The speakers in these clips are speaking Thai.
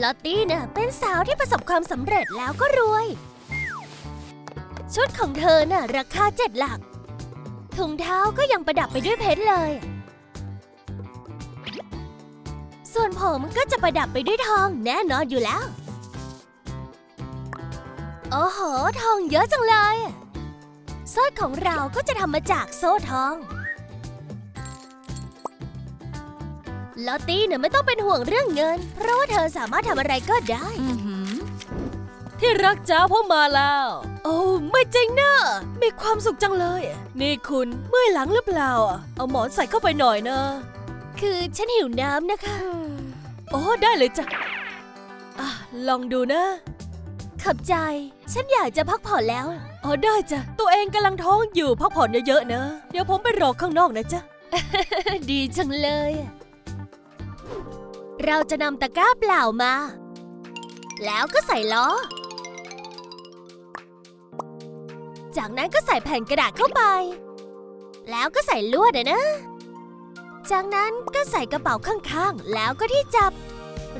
ลอตตี้น่ะเป็นสาวที่ประสบความสำเร็จแล้วก็รวย ชุดของเธอน่ะราคาเจ็ดหลัก ถุงเท้าก็ยังประดับไปด้วยเพชรเลย ส่วนผมก็จะประดับไปด้วยทองแน่นอนอยู่แล้ว โอ้โห ทองเยอะจังเลยสร้อยของเราก็จะทำมาจากโซ่ทอง ลอตตี้เนี่ยไม่ต้องเป็นห่วงเรื่องเงิน เพราะว่าเธอสามารถทำอะไรก็ได้ ที่รักจ้าพ่อมาแล้ว โอ้ไม่จริงนะมีความสุขจังเลย นี่คุณเมื่อยหลังหรือเปล่าอะเอาหมอนใส่เข้าไปหน่อยนะ คือฉันหิวน้ำนะคะ โอ้ได้เลยจ้ะอะลองดูนะ ขับใจ ฉันอยากจะพักผ่อนแล้ว อ๋อได้จ้ะ ตัวเองกำลังท้องอยู่พักผ่อนเยอะๆนะ เดี๋ยวผมไปรอข้างนอกนะจ๊ะ ดีจังเลย เราจะนำตะกร้าเปล่ามา แล้วก็ใส่ล้อ จากนั้นก็ใส่แผ่นกระดาษเข้าไป แล้วก็ใส่ลวดอะนะ จากนั้นก็ใส่กระเป๋าข้างๆ แล้วก็ที่จับ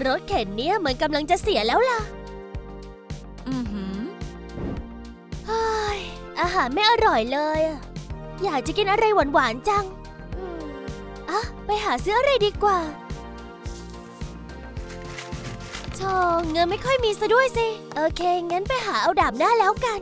รถเข็นเนี้ยเหมือนกำลังจะเสียแล้วล่ะ อือหือเฮ้ยอาหารไม่อร่อยเลยอะอยากจะกินอะไรหวานๆจังอืมอะไปหาซื้ออะไรดีกว่า ธ่เงินไม่ค่อยมีซะด้วยสิ โอเค งั้นไปหาเอาดาบหน้าแล้วกัน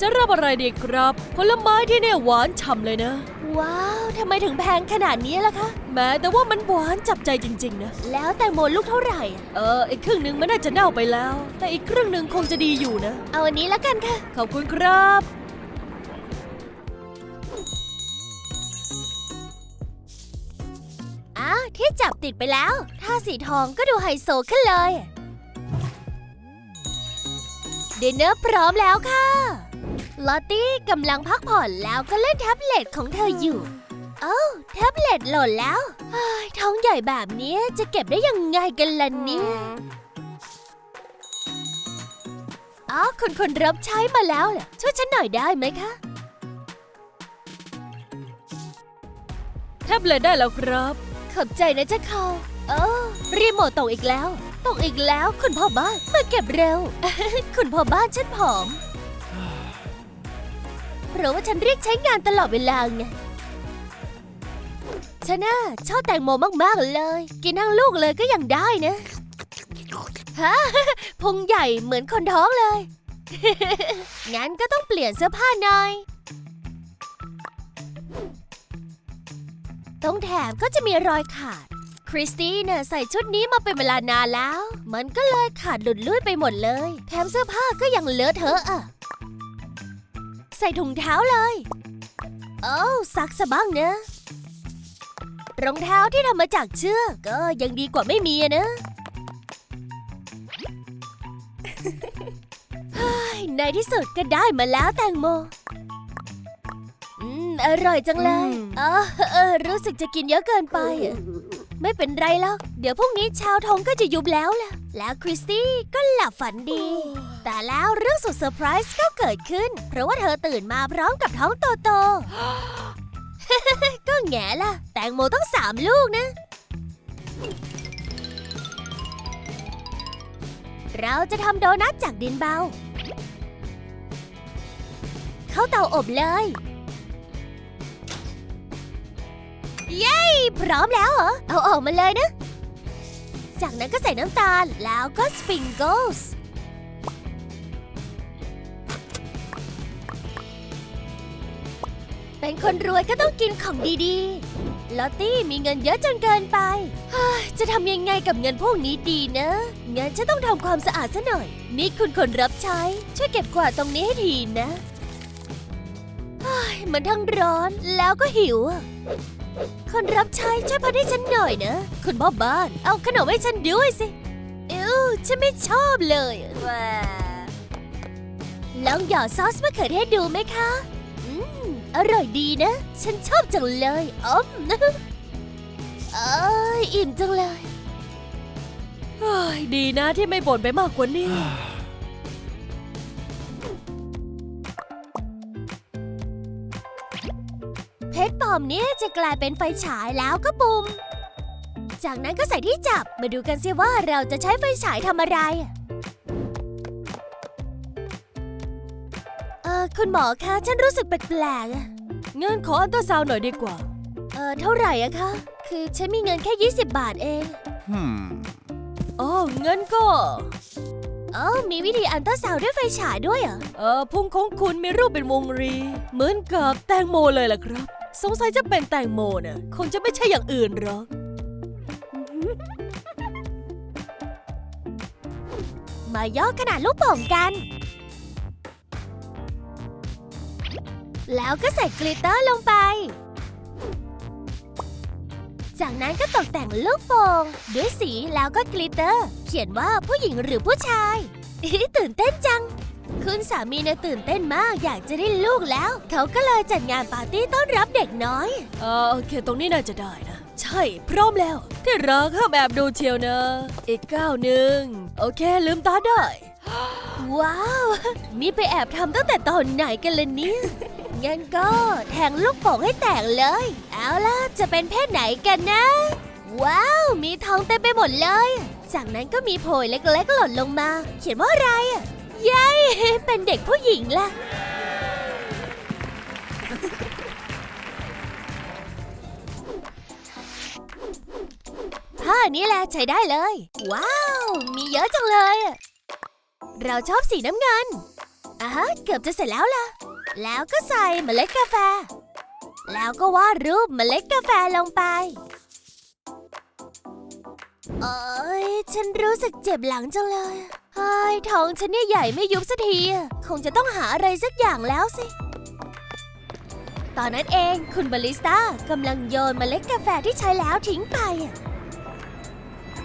จะรับอะไรดีครับ ผลไม้ที่เนี่ยหวานฉ่ำเลยนะ ว้าวทำไมถึงแพงขนาดนี้ล่ะคะ แม้แต่ว่ามันหวานจับใจจริง ๆ นะ แล้วแตงโมลูกเท่าไหร่อะเออ อีกครึ่งหนึ่งมันน่าจะเน่าไปแล้ว แต่อีกครึ่งหนึ่งคงจะดีอยู่นะ เอาอันนี้แล้วกันค่ะ ขอบคุณครับ ที่จับติดไปแล้ว ถ้าสีทองก็ดูไฮโซขึ้นเลย ดินเนอร์พร้อมแล้วค่ะ ลอตตี้กำลังพักผ่อนแล้วก็เล่นแท็บเล็ตของเธออยู่เอ้าแท็บเล็ตหล่นแล้วท้องใหญ่แบบนี้จะเก็บได้ยังไงกันล่ะเนี่ยอ๋อคุณคนรับใช้มาแล้วเหรอช่วยฉันหน่อยได้ไหมคะ แท็บเล็ตได้แล้วครับ ขอบใจนะเจ้าเขาเออรีโมทตกอีกแล้ว ตกอีกแล้ว คุณพ่อบ้านมาเก็บเร็ว คุณพ่อบ้านฉันผอม เพราะว่าฉันเรียกใช้งานตลอดเวลาไงฉันน่ะชอบแตงโมมาก ๆ เลย กินทั้งลูกเลยก็ยังได้นะฮะพุงใหญ่เหมือนคนท้องเลย งั้นก็ต้องเปลี่ยนเสื้อผ้าหน่อย ตรงแถบก็จะมีรอยขาด คริสตี้เนี่ยใส่ชุดนี้มาเป็นเวลานานแล้ว มันก็เลยขาดหลุดลุ่ยไปหมดเลย แถมเสื้อผ้าก็ยังเลอะเทอะอะใส่ถุงเท้าเลย โอ้ซักซะบ้างเนะรองเท้าที่ทำมาจากเชือกก็ยังดีกว่าไม่มีนะในที่สุดก็ได้มาแล้วแตงโม อืม อร่อยจังเลยอืมเออเออรู้สึกจะกินเยอะเกินไปอะไม่เป็นไรแล้วเดี๋ยวพรุ่งนี้ชาวทงก็จะยุบแล้วล่ะ แล้วคริสตี้ก็หลับฝันดี แต่แล้วเรื่องสุดเซอร์ไพรส์ก็เกิดขึ้น เพราะว่าเธอตื่นมาพร้อมกับท้องโตโต ก็แง่ล่ะ แตงโมต้องสามลูกนะ เราจะทำโดนัทจากดินเบา เข้าเตาอบเลย เย้พร้อมแล้วเหรอ เอาออกมาเลยนะ จากนั้นก็ใส่น้ำตาลแล้วก็สปริงเกิลส์เป็นคนรวยก็ต้องกินของดีๆ ลอตตี้มีเงินเยอะจนเกินไป จะทำยังไงกับเงินพวกนี้ดีนะงั้นฉันต้องทำความสะอาดซะหน่อย นี่คุณคนรับใช้ ช่วยเก็บกวาดตรงนี้ให้ทีนะเฮ้ยมันทั้งร้อนแล้วก็หิวอะ คนรับใช้ช่วยพาให้ฉันหน่อยนะ คุณพ่อบ้าน เอาขนมให้ฉันด้วยสิเอ้วฉันไม่ชอบเลยลองหยอดซอสมะเขือเทศดูไหมคะ อืม อร่อยดีนะ ฉันชอบจังเลยอ้อมเอ้ยอิ่มจังเลย เฮ้ยดีนะที่ไม่บ่นไปมากกว่านี้ เพชรปลอมเนี่ยจะกลายเป็นไฟฉายแล้วก็ปุ่ม จากนั้นก็ใส่ที่จับมาดูกันสิว่าเราจะใช้ไฟฉายทำอะไร เออคุณหมอคะ ฉันรู้สึกแปลกๆอะงั้นขออันตราซาวน์หน่อยดีกว่า เออเท่าไหร่อะคะ คือฉันมีเงินแค่ 20 บาทเอง Hmm. อ๋องั้นก็ เออมีวิธีอันตราซาวด์ด้วยไฟฉายด้วยเหรอ เออพุงของคุณมีรูปเป็นวงรี เหมือนกับแตงโมเลยล่ะครับ สงสัยจะเป็นแตงโมน่ะคงจะไม่ใช่อย่างอื่นหรอก มาย่อขนาดลูกโป่งกัน แล้วก็ใส่กลิตเตอร์ลงไป จากนั้นก็ตกแต่งลูกโป่งด้วยสีแล้วก็กลิตเตอร์ เขียนว่าผู้หญิงหรือผู้ชายตื่นเต้นจัง คุณสามีเนี่ยตื่นเต้นมากอยากจะได้ลูกแล้ว เขาก็เลยจัดงานปาร์ตี้ต้อนรับเด็กน้อย เออโอเค ตรงนี้น่าจะได้นะ ใช่ พร้อมแล้ว ที่รักห้ามแอบดูเชียวนะ อีกก้าวหนึ่งโอเค ลืมตาได้ ว้าวนี่ไปแอบทำตั้งแต่ตอนไหนกันล่ะเนี่ยงั้นก็แทงลูกโป่งให้แตกเลย เอาล่ะ จะเป็นเพศไหนกันนะ ว้าว มีทองเต็มไปหมดเลย จากนั้นก็มีโพยเล็กๆหล่นลงมา เขียนว่าอะไรอะ เย้ เป็นเด็กผู้หญิงละผ้านี้แหละใช้ได้เลย ว้าว มีเยอะจังเลย เราชอบสีน้ำเงินอะฮะเกือบจะเสร็จแล้วล่ะ แล้วก็ใส่เมล็ดกาแฟ แล้วก็วาดรูปเมล็ดกาแฟลงไปเอ้ยฉันรู้สึกเจ็บหลังจังเลย เฮ้ยท้องฉันเนี่ยใหญ่ไม่ยุบสักที คงจะต้องหาอะไรสักอย่างแล้วสิ ตอนนั้นเองคุณบาริสต้ากำลังโยนเมล็ดกาแฟที่ใช้แล้วทิ้งไป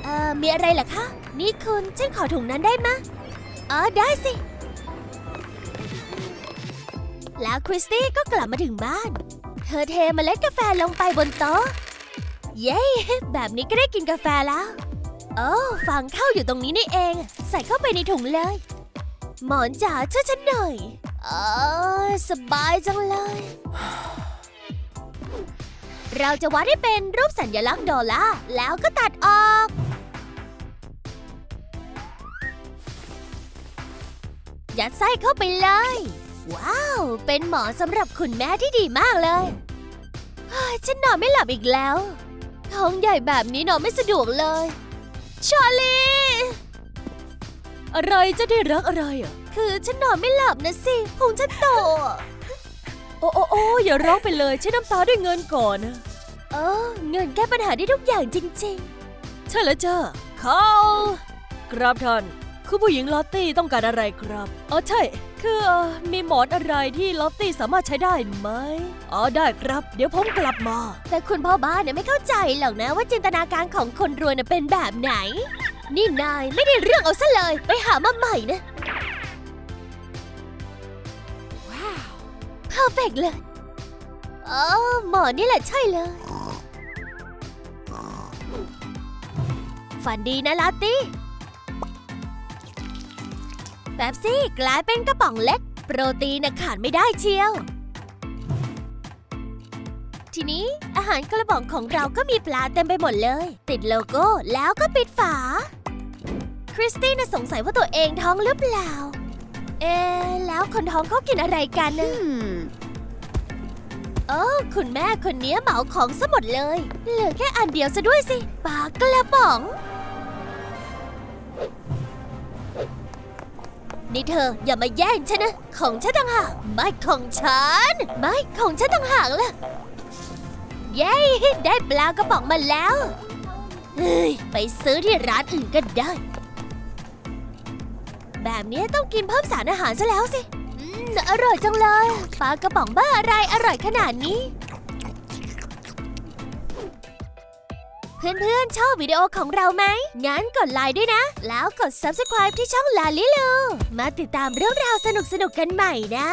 เอ่อ มีอะไรเหรอคะ นี่คุณฉันขอถุงนั้นได้มะอ๋อ ได้สิ แล้วคริสตี้ก็กลับมาถึงบ้าน เธอเทเมล็ดกาแฟลงไปบนโต๊ะ เย้ แบบนี้ก็ได้กินกาแฟแล้ว โอ้ฟังข้าวอยู่ตรงนี้นี่เอง ใส่เข้าไปในถุงเลย หมอนจ๋าช่วยฉันหน่อยเออสบายจังเลย เราจะวาดให้เป็นรูปสัญลักษณ์ดอลล่าแล้วก็ตัดออก ยัดไส้เข้าไปเลย ว้าว เป็นหมอสำหรับคุณแม่ที่ดีมากเลยฉันนอนไม่หลับอีกแล้ว ท้องใหญ่แบบนี้นอนไม่สะดวกเลย ชาลีอะไรจะได้รักอะไรอะ คือฉันนอนไม่หลับนะสิพุงฉันโตโอ้โอ้โอ้อย่าร้องไปเลยใช้น้ำตาด้วยเงินก่อนนะเออเงินแก้ปัญหาได้ทุกอย่างจริงใช่แล้วจ้าเขาครับท่านคือผู้หญิงลอตตี้ต้องการอะไรครับอ๋อใช่ คือเอ่อมีหมอนอะไรที่ลอตตี้สามารถใช้ได้ไหมอ๋อได้ครับ เดี๋ยวผมกลับมาๆแต่คุณพ่อบ้านเนี่ยไม่เข้าใจหรอกนะว่าจินตนาการของคนรวยน่ะเป็นแบบไหน นี่นายไม่ได้เรื่องเอาซะเลย ไปหามาใหม่นะ ว้าว เพอร์เฟกเลยอ๋อหมอนี่แหละใช่เลย ฝันดีนะลาตี้แป๊บซี่กลายเป็นกระป๋องเล็ก โปรตีนน่ะขาดไม่ได้เชียว ทีนี้อาหารกระป๋องของเราก็มีปลาเต็มไปหมดเลย ติดโลโก้แล้วก็ปิดฝา คริสตี้น่ะสงสัยว่าตัวเองท้องหรือเปล่า เอะแล้วคนท้องเขากินอะไรกันนะโอ้คุณแม่คนนี้เหมาของซะหมดเลย เหลือแค่อันเดียวซะด้วยสิปลากระป๋อง นี่เธออย่ามาแย่งฉันนะ ของฉันต่างหากไม่ของฉัน ไม่ของฉันต่างหากล่ะ เย้ ได้ปลากระป๋องมาแล้วเฮ้ยไปซื้อที่ร้านอื่นก็ได้ แบบนี้ต้องกินเพิ่มสารอาหารซะแล้วสิ อืม อร่อยจังเลย ปลากระป๋องบ้าอะไรอร่อยขนาดนี้ เพื่อนๆ ชอบวิดีโอของเราไหม งั้นกดไลค์ด้วยนะ แล้วกด subscribe ที่ช่องลาลิลู มาติดตามเรื่องราวสนุกๆกันใหม่นะ